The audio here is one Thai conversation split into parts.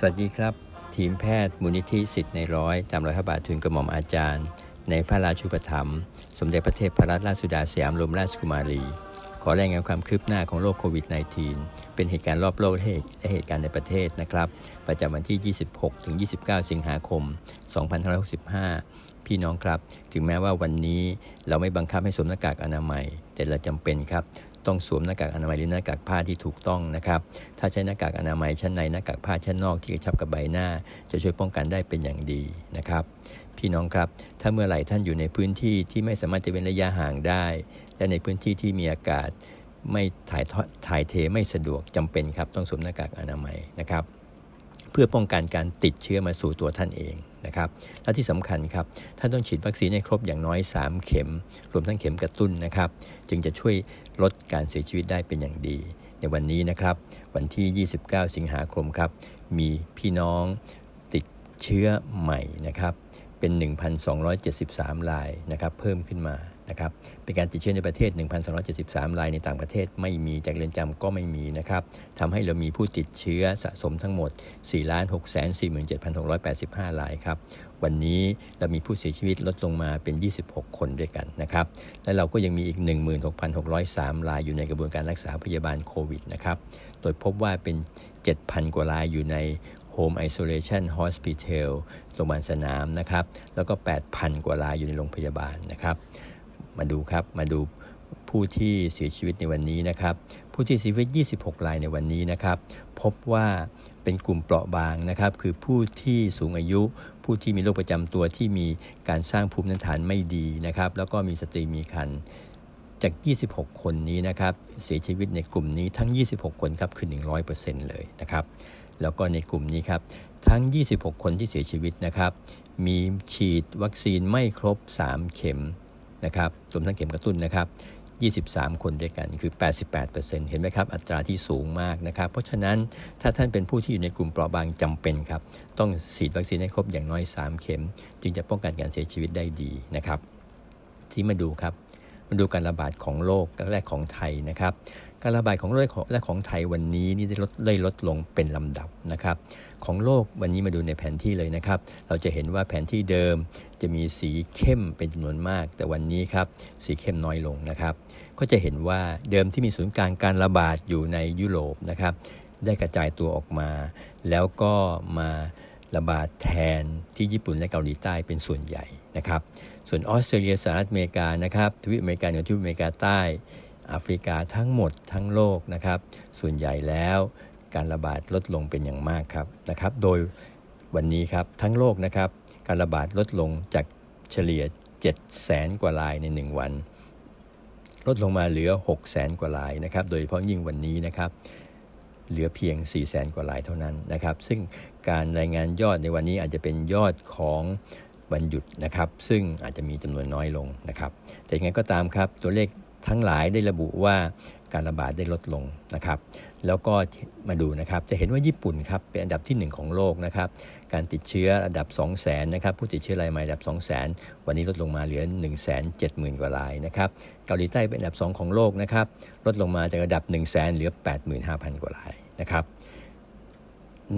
สวัสดีครับ ทีมแพทย์มูลนิธิสิทธิ์ในร้อยตามรอยพระบาททุนกระหม่อมอาจารย์ ในพระราชูปถัมภ์สมเด็จพระเทพรัตนราชสุดาสยามรมราชกุมารี ขอรายงานความคืบหน้าของโรคโควิด -19 เป็นเหตุการณ์รอบโลกและเหตุและเหตุการณ์ในประเทศนะครับ ประจำวันที่ 26 ถึง 29 สิงหาคม 2565 พี่น้องครับ ถึงแม้ว่าวันนี้เราไม่บังคับให้สวมหน้ากากอนามัย แต่เราจำเป็นครับ ต้องสวมหน้ากากอนามัยหรือหน้ากากผ้าที่ถูกต้องนะครับ ถ้าใช้หน้ากากอนามัยชั้นในหน้ากากผ้าชั้นนอกที่กระชับกับใบหน้า จะช่วยป้องกันได้เป็นอย่างดีนะครับ พี่น้องครับ ถ้าเมื่อไหร่ท่านอยู่ในพื้นที่ที่ไม่สามารถจะเว้นระยะห่างได้ และในพื้นที่ที่มีอากาศไม่ถ่ายทอถ่ายเทไม่สะดวกจำเป็นครับ ต้องสวมหน้ากากอนามัยนะครับ เพื่อป้องกันการติดเชื้อมาสู่ตัวท่านเอง นะครับและที่สำคัญครับท่านต้องฉีดวัคซีนให้ครบอย่างน้อย 3 เข็ม รวมทั้งเข็มกระตุ้นนะครับ จึงจะช่วยลดการเสียชีวิตได้เป็นอย่างดี ในวันนี้นะครับวันที่ 29 สิงหาคมครับมีพี่น้องติดเชื้อใหม่นะครับเป็น 1,273รายนะครับเพิ่มขึ้นมา นะครับ เป็นการติดเชื้อในประเทศ 1,273 รายในต่างประเทศไม่มีจากเรือนจำก็ไม่มีนะครับทำให้เรามีผู้ติดเชื้อสะสมทั้งหมด 4,647,685 รายครับ วันนี้เรามีผู้เสียชีวิตลดลงมาเป็น 26 คนด้วยกันนะครับ และเราก็ยังมีอีก 16,603 รายอยู่ในกระบวนการรักษาพยาบาลโควิดนะครับ โดยพบว่าเป็น 7,000 กว่ารายอยู่ใน Home Isolation Hospital โรงพยาบาลสนามนะครับ แล้วก็ 8,000 กว่ารายอยู่ในโรงพยาบาลนะครับ มาดูครับ มาดูผู้ที่เสียชีวิตในวันนี้นะครับ ผู้ที่เสียชีวิต 26 รายในวันนี้นะครับ พบว่าเป็นกลุ่มเปราะบางนะครับ คือผู้ที่สูงอายุ ผู้ที่มีโรคประจำตัวที่มีการสร้างภูมิต้านทานไม่ดีนะครับ แล้วก็มีสตรีมีครรภ์จาก 26 คนนี้นะครับ เสียชีวิตในกลุ่มนี้ทั้ง 26 คนครับ คือ 100%เลยนะครับ แล้วก็ในกลุ่มนี้ครับ ทั้ง 26 คนที่เสียชีวิตนะครับ มีฉีดวัคซีนไม่ครบ 3 เข็ม นะครับรวมทั้งเข็มกระตุ้นนะครับ23 คนด้วยกันคือ 88%เห็นไหมครับ อัตราที่สูงมากนะครับ เพราะฉะนั้นถ้าท่านเป็นผู้ที่อยู่ในกลุ่มเปราะบางจำเป็นครับ ต้องฉีดวัคซีนให้ครบอย่างน้อย 3 เข็ม จึงจะป้องกันการเสียชีวิตได้ดีนะครับ ที่มาดูครับ มาดูการระบาดของโรคแรกของไทยนะครับการระบาดของโรคแรกของไทยวันนี้นี่ได้ลดได้ลดลงเป็นลำดับนะครับของโลกวันนี้มาดูในแผนที่เลยนะครับ เราจะเห็นว่าแผนที่เดิมจะมีสีเข้มเป็นจำนวนมาก แต่วันนี้ครับสีเข้มน้อยลงนะครับ ก็จะเห็นว่าเดิมที่มีศูนย์กลางการระบาดอยู่ในยุโรปนะครับได้กระจายตัวออกมา แล้วก็มาระบาดแทนที่ญี่ปุ่นและเกาหลีใต้เป็นส่วนใหญ่นะครับ ส่วนออสเตรเลียสหรัฐอเมริกานะครับทวีปอเมริกาเหนือทวีปอเมริกาใต้ แอฟริกาทั้งหมดทั้งโลกนะครับ ส่วนใหญ่แล้วการระบาดลดลงเป็นอย่างมากครับนะครับ โดยวันนี้ครับทั้งโลกนะครับ การระบาดลดลงจากเฉลี่ย7แสนกว่ารายใน 1 วัน ลดลงมาเหลือ6แสนกว่ารายนะครับ โดยเฉพาะยิ่งวันนี้นะครับ เหลือเพียง4แสนกว่ารายเท่านั้นนะครับ ซึ่งการรายงานยอดในวันนี้อาจจะเป็นยอดของวันหยุดนะครับ ซึ่งอาจจะมีจำนวนน้อยลงนะครับ แต่ยังไงก็ตามครับตัวเลข ทั้งหลายได้ระบุว่าการระบาดได้ลดลงนะครับ แล้วก็มาดูนะครับ จะเห็นว่าญี่ปุ่นครับเป็นอันดับที่ 1 ของโลกนะครับ การติดเชื้อระดับ 2 0 0 0 0 0นะครับ ผู้ติดเชื้อรายใหม่ระดับ 2 0 0 0 0 0 วันนี้ลดลงมาเหลือ 1 7 0 0 0 0 กว่ารายนะครับ เกาหลีใต้เป็นอันดับ 2 ของโลกนะครับ ลดลงมาจากระดับ 1 0 0 0 0 0 เหลือ 85,000 กว่ารายนะครับ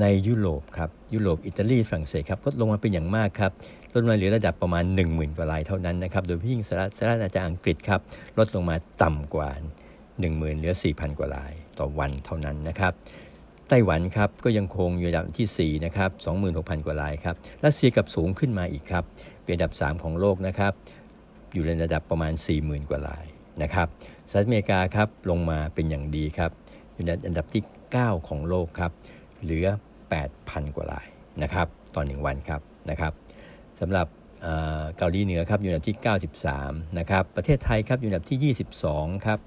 ในยุโรปครับยุโรปอิตาลีฝรั่งเศสครับลดลงมาเป็นอย่างมากครับลดลงมาเหลือระดับประมาณ 10,000 กว่ารายเท่านั้นนะครับโดยยิ่งสหรัฐอาณาจักรอังกฤษครับลดลงมาต่ำกว่า 10,000 เหลือ 4,000 กว่ารายต่อวันเท่านั้นนะครับไต้หวันครับก็ยังคงอยู่ระดับที่4นะครับ26,000 กว่ารายครับรัสเซียกับสูงขึ้นมาอีกครับเป็นอันดับ 3 ของโลกนะครับอยู่ในระดับประมาณ 40,000 กว่ารายนะครับสหรัฐอเมริกาครับลงมาเป็นอย่างดีครับอยู่ในอันดับที่ 9 ของโลกครับ เหลือ 8,000 กว่ารายนะครับต่อ1วันครับนะครับสำหรับเกาหลีเหนือครับอยู่อันดับที่ 93 นะครับ ประเทศไทยครับอยู่อันดับที่ 22 ครับ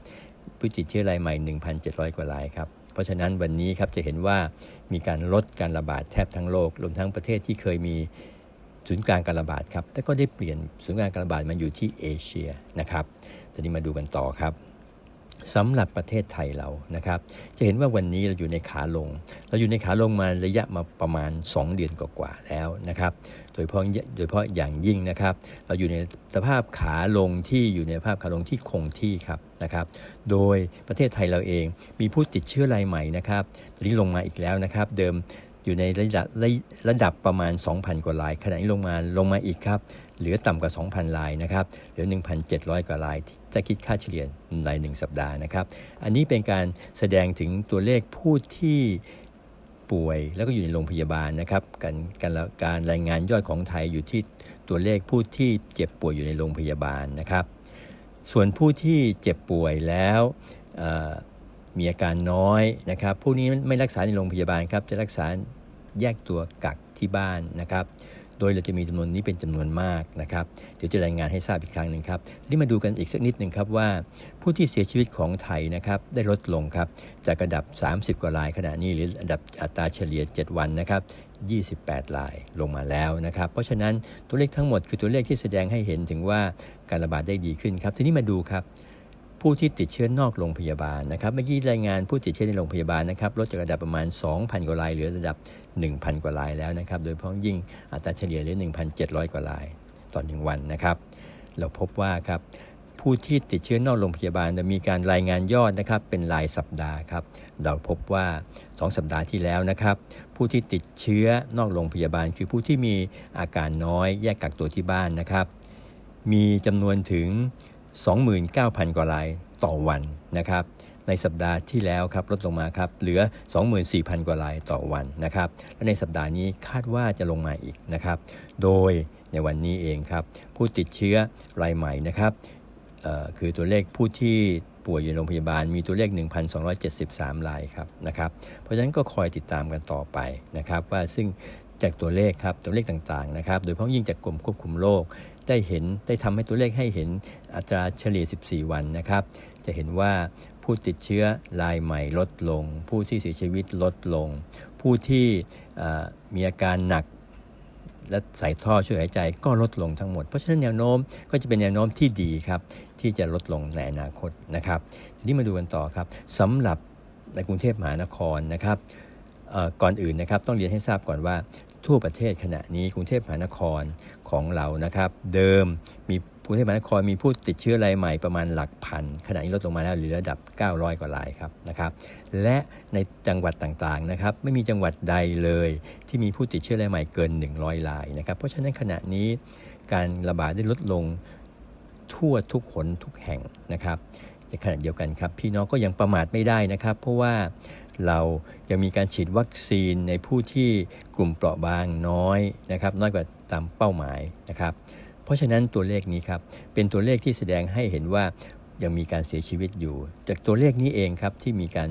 ผู้ติดเชื้อรายใหม่ 1,700 กว่ารายครับ เพราะฉะนั้นวันนี้ครับจะเห็นว่ามีการลดการระบาดแทบทั้งโลก รวมทั้งประเทศที่เคยมีศูนย์กลางการระบาดครับ แต่ก็ได้เปลี่ยนศูนย์กลางการระบาดมาอยู่ที่เอเชียนะครับทีนี้มาดูกันต่อครับ สำหรับประเทศไทยเรานะครับ จะเห็นว่าวันนี้เราอยู่ในขาลง เราอยู่ในขาลงมาระยะมาประมาณ 2 เดือนกว่าๆแล้วนะครับ โดยเฉพาะโดยเฉพาะอย่างยิ่งนะครับ เราอยู่ในสภาพขาลงที่อยู่ในภาพขาลงที่คงที่ครับนะครับ โดยประเทศไทยเราเองมีผู้ติดเชื้อรายใหม่นะครับ ตอนนี้ลงมาอีกแล้วนะครับ เดิม อยู่ในระดับระดับประมาณ 2,000 กว่าลาย ขณะนี้ลงมาลงมาอีกครับ เหลือต่ำกว่า 2,000 ลายนะครับ เหลือ 1,700 กว่าลายถ้าคิดค่าเฉลี่ยใน 1 สัปดาห์นะครับ อันนี้เป็นการแสดงถึงตัวเลขผู้ที่ป่วยแล้วก็อยู่ในโรงพยาบาลนะครับการการการรายงานยอดของไทยอยู่ที่ตัวเลขผู้ที่เจ็บป่วยอยู่ในโรงพยาบาลนะครับ ส่วนผู้ที่เจ็บป่วยแล้ว มีอาการน้อยนะครับผู้นี้ไม่รักษาในโรงพยาบาลครับจะรักษาแยกตัวกักที่บ้านนะครับ โดยเราจะมีจำนวนนี้เป็นจำนวนมากนะครับ เดี๋ยวจะรายงานให้ทราบอีกครั้งหนึ่งครับ ทีนี้มาดูกันอีกสักนิดหนึ่งครับว่า ผู้ที่เสียชีวิตของไทยนะครับได้ลดลงครับจากระดับ 30 กว่ารายขณะนี้หรือระดับอัตราเฉลี่ย 7 วันนะครับ28รายลงมาแล้วนะครับ เพราะฉะนั้นตัวเลขทั้งหมดคือตัวเลขที่แสดงให้เห็นถึงว่าการระบาดได้ดีขึ้นครับ ทีนี้มาดูครับ ผู้ที่ติดเชื้อนอกโรงพยาบาลนะครับ เมื่อกี้รายงานผู้ติดเชื้อในโรงพยาบาลนะครับลดจากระดับประมาณ 2,000 กว่ารายเหลือระดับ 1,000 กว่ารายแล้วนะครับ โดยเฉพาะยิ่งอัตราเฉลี่ยเหลือ 1,700 กว่ารายต่อหนึ่งวันนะครับ เราพบว่าครับผู้ที่ติดเชื้อนอกโรงพยาบาลจะมีการรายงานยอดนะครับเป็นรายสัปดาห์ครับเราพบว่า 2 สัปดาห์ที่แล้วนะครับ ผู้ที่ติดเชื้อนอกโรงพยาบาล คือผู้ที่มีอาการน้อยแยกกักตัวที่บ้านนะครับ มีจำนวนถึง 29,000 กว่ารายต่อวันนะครับในสัปดาห์ที่แล้วครับลดลงมาครับเหลือ 24,000 กว่ารายต่อวันนะครับและในสัปดาห์นี้คาดว่าจะลงมาอีกนะครับ โดยในวันนี้เองครับผู้ติดเชื้อรายใหม่นะครับคือตัวเลขผู้ที่ป่วยอยู่โรงพยาบาลมีตัวเลข 1,273รายครับนะครับ เพราะฉะนั้นก็คอยติดตามกันต่อไปนะครับ ว่าซึ่ง จากตัวเลขครับตัวเลขต่างๆนะครับโดยเฉพาะยิ่งจากกรมควบคุมโรคได้เห็นได้ทำให้ตัวเลขให้เห็นอัตราเฉลี่ย 14 วันนะครับ จะเห็นว่าผู้ติดเชื้อรายใหม่ลดลง ผู้ที่เสียชีวิตลดลง ผู้ที่มีอาการหนักและใส่ท่อช่วยหายใจก็ลดลงทั้งหมด เพราะฉะนั้นแนวโน้มก็จะเป็นแนวโน้มที่ดีครับที่จะลดลงในอนาคตนะครับทีนี้มาดูกันต่อครับสำหรับในกรุงเทพมหานครนะครับก่อนอื่นนะครับต้องเรียนให้ทราบก่อนว่า ทั่วประเทศขณะนี้กรุงเทพมหานครของเรานะครับ เดิมมีกรุงเทพมหานครมีผู้ติดเชื้อรายใหม่ประมาณหลักพันขณะนี้ลดลงมาแล้วเหลือระดับ 900 กว่ารายครับนะครับและในจังหวัดต่างๆนะครับไม่มีจังหวัดใดเลย ที่มีผู้ติดเชื้อรายใหม่เกิน 100 รายนะครับเพราะฉะนั้นขณะนี้การระบาดได้ลดลงทั่วทุกขนทุกแห่งนะครับในขณะเดียวกันครับพี่น้องก็ยังประมาทไม่ได้นะครับ เพราะว่า เรายังมีการฉีดวัคซีนในผู้ที่กลุ่มเปราะบางน้อยนะครับน้อยกว่าตามเป้าหมายนะครับ เพราะฉะนั้นตัวเลขนี้ครับเป็นตัวเลขที่แสดงให้เห็นว่ายังมีการเสียชีวิตอยู่ จากตัวเลขนี้เองครับที่มีการ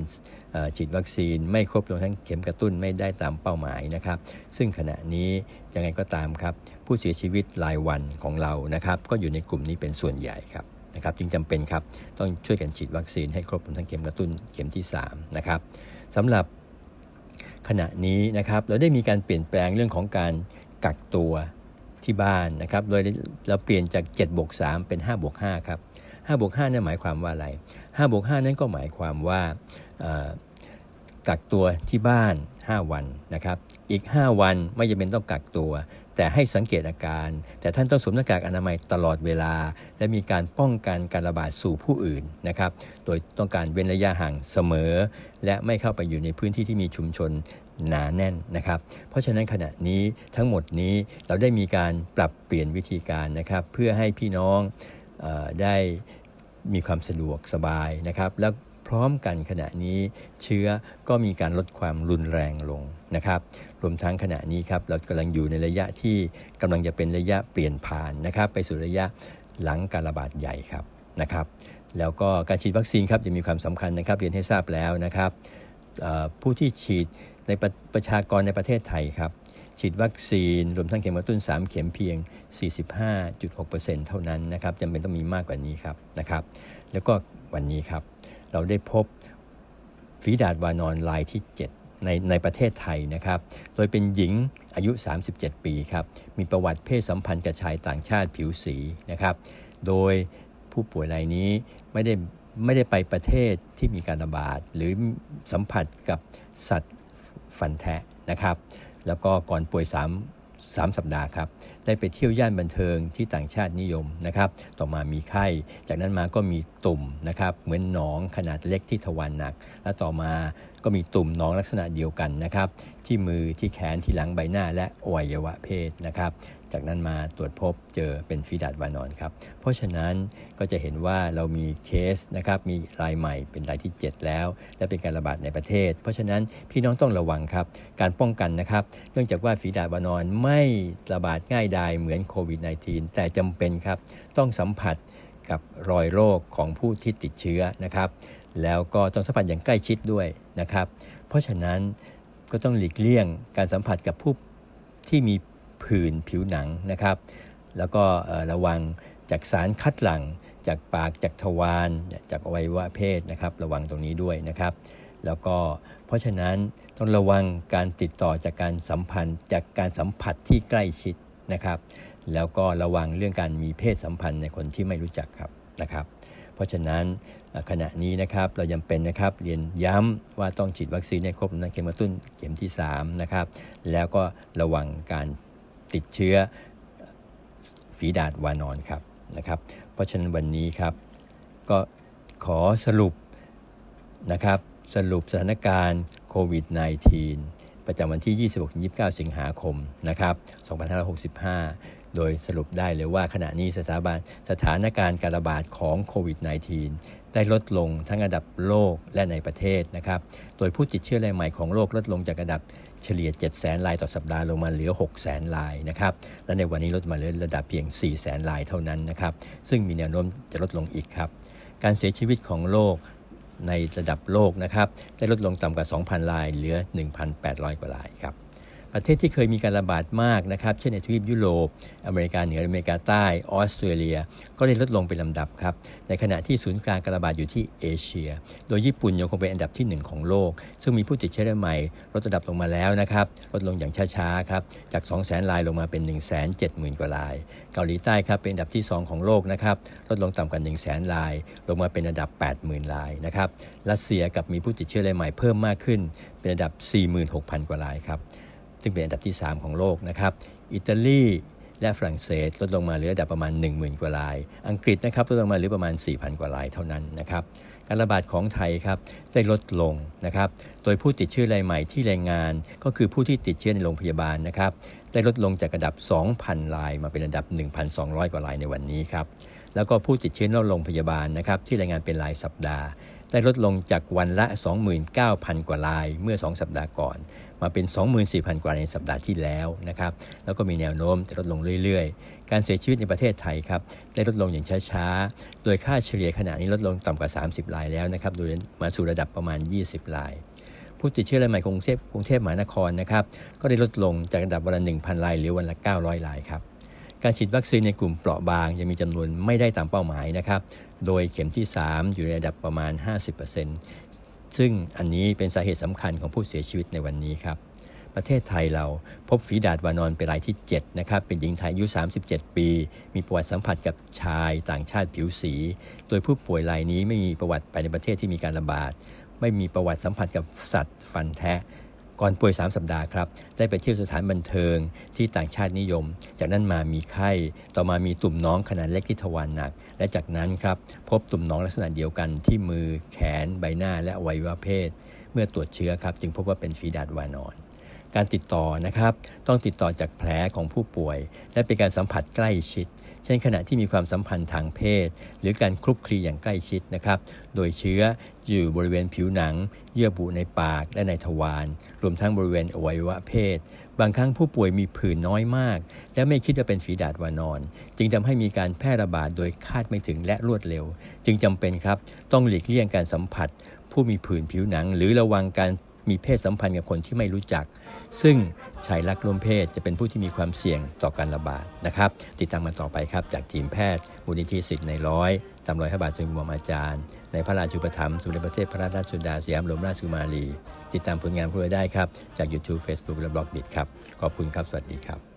ฉีดวัคซีนไม่ครบรวมทั้งเข็มกระตุ้นไม่ได้ตามเป้าหมายนะครับ ซึ่งขณะนี้ยังไงก็ตามครับ ผู้เสียชีวิตรายวันของเรานะครับ ก็อยู่ในกลุ่มนี้เป็นส่วนใหญ่ครับ นะครับจึงจำเป็นครับต้องช่วยกันฉีดวัคซีนให้ครบทั้งเข็มกระตุ้นเข็มที่3นะครับสำหรับขณะนี้นะครับเราได้มีการเปลี่ยนแปลงเรื่องของการกักตัวที่บ้านนะครับโดยเราเปลี่ยนจาก7บวก3เป็น5บวก5ครับ5บวก5นั่นหมายความว่าอะไร5บวก5นั้นก็หมายความว่ากักตัวที่บ้าน 5 วันนะครับ อีก 5 วันไม่จำเป็นต้องกักตัว แต่ให้สังเกตอาการ แต่ท่านต้องสวมหน้ากากอนามัยตลอดเวลา และมีการป้องกันการระบาดสู่ผู้อื่นนะครับ โดยต้องการเว้นระยะห่างเสมอ และไม่เข้าไปอยู่ในพื้นที่ที่มีชุมชนหนาแน่นนะครับ เพราะฉะนั้นขณะนี้ทั้งหมดนี้เราได้มีการปรับเปลี่ยนวิธีการนะครับ เพื่อให้พี่น้องอได้มีความสะดวกสบายนะครับ แล้ว พร้อมกันขณะนี้เชื้อก็มีการลดความรุนแรงลงนะครับรวมทั้งขณะนี้ครับเรากำลังอยู่ในระยะที่กำลังจะเป็นระยะเปลี่ยนผ่านนะครับ ไปสู่ระยะหลังการระบาดใหญ่ครับนะครับ แล้วก็การฉีดวัคซีนครับจะมีความสำคัญนะครับเรียนให้ทราบแล้วนะครับผู้ที่ฉีดในประประชากรในประเทศไทยครับฉีดวัคซีนรวมทั้งเข็มกระตุ้น 3 เข็มเพียง 45.6%เท่านั้นนะครับจำเป็นต้องมีมากกว่านี้ครับนะครับ แล้วก็วันนี้ครับ เราได้พบฝีดาดวานอนลายที่ 7 ในในประเทศไทยนะครับ โดยเป็นหญิงอายุ 37 ปีครับ มีประวัติเพศสัมพันธ์กับชายต่างชาติผิวสีนะครับ โดยผู้ป่วยรายนี้ไม่ได้ไม่ได้ไปประเทศที่มีการระบาด หรือสัมผัสกับสัตว์ฟันแทะนะครับ แล้วก็ก่อนป่วย 3 3 สัปดาห์ครับ ได้ไปเที่ยวย่านบันเทิงที่ต่างชาตินิยมนะครับ ต่อมามีไข้ จากนั้นมาก็มีตุ่มนะครับ เหมือนหนองขนาดเล็กที่ทวารหนัก และต่อมาก็มีตุ่มหนองลักษณะเดียวกันนะครับ ที่มือที่แขนที่หลังใบหน้าและอวัยวะเพศนะครับ จากนั้นมาตรวจพบเจอเป็นฟีดาดวานอนครับ เพราะฉะนั้นก็จะเห็นว่าเรามีเคสนะครับมีรายใหม่เป็นรายที่ 7 แล้ว และเป็นการระบาดในประเทศ เพราะฉะนั้นพี่น้องต้องระวังครับ การป้องกันนะครับ เนื่องจากว่าฝีดาดวานอนไม่ระบาดง่ายดายเหมือนโควิด -19 แต่จำเป็นครับต้องสัมผัสกับรอยโรคของผู้ที่ติดเชื้อนะครับ แล้วก็ต้องสัมผัสอย่างใกล้ชิดด้วยนะครับ เพราะฉะนั้นก็ต้องหลีกเลี่ยงการสัมผัสกับผู้ที่มีผื่นผิวหนังนะครับ แล้วก็ระวังจากสารคัดหลั่งจากปากจากทวารจากอวัยวะเพศนะครับระวังตรงนี้ด้วยนะครับ แล้วก็เพราะฉะนั้นต้องระวังการติดต่อจากการสัมพันธ์จากการสัมผัสที่ใกล้ชิดนะครับ แล้วก็ระวังเรื่องการมีเพศสัมพันธ์ในคนที่ไม่รู้จักครับนะครับ เพราะฉะนั้น ขณะนี้นะครับเรายังเป็นนะครับเรียนย้ำว่าต้องฉีดวัคซีนให้ครบนะเข็มกระตุ้นเข็มที่3นะครับแล้วก็ระวังการติดเชื้อฝีดาดวานอนครับนะครับ เพราะฉะนั้นวันนี้ครับก็ขอสรุปนะครับสรุปสถานการณ์โควิด -19 ประจำวันที่ 26-29 สิงหาคมนะครับ 2565 โดยสรุปได้เลยว่าขณะนี้สถาบันสถานการณ์การระบาดของโควิด -19 ได้ลดลงทั้งระดับโลกและในประเทศนะครับ โดยผู้ติดเชื้อรายใหม่ของโลกลดลงจากระดับเฉลี่ย 7 0 0 0 0 รายต่อสัปดาห์ลงมาเหลือ 6 0 0 0 0 0รายนะครับ และในวันนี้ลดมาเหลือระดับเพียง 4 0 0 0 0 0 รายเท่านั้นนะครับ ซึ่งมีแนวโน้มจะลดลงอีกครับ การเสียชีวิตของโลกในระดับโลกนะครับ ได้ลดลงต่ำกว่า 2,000 ราย เหลือ 1,800 กว่ารายครับ ประเทศที่เคยมีการระบาดมากนะครับ เช่นในทวีปยุโรป อเมริกาเหนืออเมริกาใต้ออสเตรเลีย ก็ได้ลดลงเป็นลำดับครับ ในขณะที่ศูนย์กลางการระบาดอยู่ที่เอเชีย โดยญี่ปุ่นยังคงเป็นอันดับที่ 1 ของโลก ซึ่งมีผู้ติดเชื้อรายใหม่ลดระดับลงมาแล้วนะครับ ลดลงอย่างช้าๆครับจาก 200,000รายลงมาเป็น 170,000 กว่าราย เกาหลีใต้ครับเป็นอันดับที่ 2 ของโลกนะครับลดลงต่ำกว่า100,000ราย ลงมาเป็นอันดับ 80,000รายนะครับรัสเซียกับมีผู้ติดเชื้อรายใหม่เพิ่มมากขึ้นเป็นอันดับ 46,000 กว่ารายครับ ซึ่งเป็นอันดับที่ 3 ของโลกนะครับอิตาลีและฝรั่งเศสลดลงมาเหลือระดับประมาณ 10,000 กว่าราย อังกฤษนะครับลดลงมาเหลือประมาณ 4,000 กว่ารายเท่านั้นนะครับการระบาดของไทยครับได้ลดลงนะครับโดยผู้ติดเชื้อรายใหม่ที่รายงาน ก็คือผู้ที่ติดเชื้อในโรงพยาบาลนะครับได้ลดลงจากระดับ 2,000 ราย มาเป็นระดับ 1,200 กว่ารายในวันนี้ครับแล้วก็ผู้ติดเชื้อนอกโรงพยาบาลนะครับที่รายงานเป็นรายสัปดาห์ ได้ลดลงจากวันละ 29,000 กว่ารายเมื่อ 2 สัปดาห์ก่อน มาเป็น 24,000 กว่าในสัปดาห์ที่แล้วนะครับแล้วก็มีแนวโน้มจะลดลงเรื่อยๆ การเสียชีวิตในประเทศไทยครับได้ลดลงอย่างช้าๆ โดยค่าเฉลี่ยขณะนี้ลดลงต่ำกว่า 30รายแล้วนะครับโดยมาสู่ระดับประมาณ 20รายผู้ติดเชื้อรายใหม่กรุงเทพกรุงเทพมหานครนะครับก็ได้ลดลงจากระดับวันละ 1,000 รายเหลือวันละ 900 รายครับการฉีดวัคซีนในกลุ่มเปราะบางยังมีจำนวนไม่ได้ตามเป้าหมายนะครับ โดยเข็มที่ 3 อยู่ในระดับประมาณ 50% ซึ่งอันนี้เป็นสาเหตุสำคัญของผู้เสียชีวิตในวันนี้ครับ ประเทศไทยเราพบฝีดาดวานอนเป็นรายที่ 7 นะครับ เป็นหญิงไทยอายุ 37 ปี มีประวัติสัมผัสกับชายต่างชาติผิวสี โดยผู้ป่วยรายนี้ไม่มีประวัติไปในประเทศที่มีการระบาด ไม่มีประวัติสัมผัสกับสัตว์ฟันแทะ ก่อนป่วย 3 สัปดาห์ครับ ได้ไปเที่ยวสถานบันเทิงที่ต่างชาตินิยม จากนั้นมามีไข้ ต่อมามีตุ่มน้องขนาดเล็กที่ทวารหนัก และจากนั้นครับพบตุ่มน้องลักษณะเดียวกันที่มือ แขน ใบหน้าและอวัยวะเพศ เมื่อตรวจเชื้อครับจึงพบว่าเป็นฝีดาดวานอน การติดต่อนะครับต้องติดต่อจากแผลของผู้ป่วย และเป็นการสัมผัสใกล้ชิด เช่นขณะที่มีความสัมพันธ์ทางเพศ หรือการคลุกคลีอย่างใกล้ชิดนะครับ โดยเชื้ออยู่บริเวณผิวหนัง เยื่อบุในปากและในทวาร รวมทั้งบริเวณอวัยวะเพศ บางครั้งผู้ป่วยมีผื่นน้อยมาก และไม่คิดว่าเป็นฝีดาดวานอน จึงทำให้มีการแพร่ระบาดโดยคาดไม่ถึงและรวดเร็ว จึงจำเป็นครับต้องหลีกเลี่ยงการสัมผัส ผู้มีผื่นผิวหนัง หรือระวังการ มีเพศสัมพันธ์กับคนที่ไม่รู้จัก ซึ่งชายรักร่วมเพศจะเป็นผู้ที่มีความเสี่ยงต่อการระบาดนะครับ ติดตามมาต่อไปครับ จากทีมแพทย์มูลนิธิสิทธิ์ในร้อยตามรอยพระบาทจนกุมอาจารย์ ในพระราชูปถัมภ์สุริประเทศพระราชสุดาสยามรมราชกุมารี ติดตามผลงานพวกเราได้ครับ จาก YouTube Facebook และบล็อกดิครับขอบคุณครับสวัสดีครับ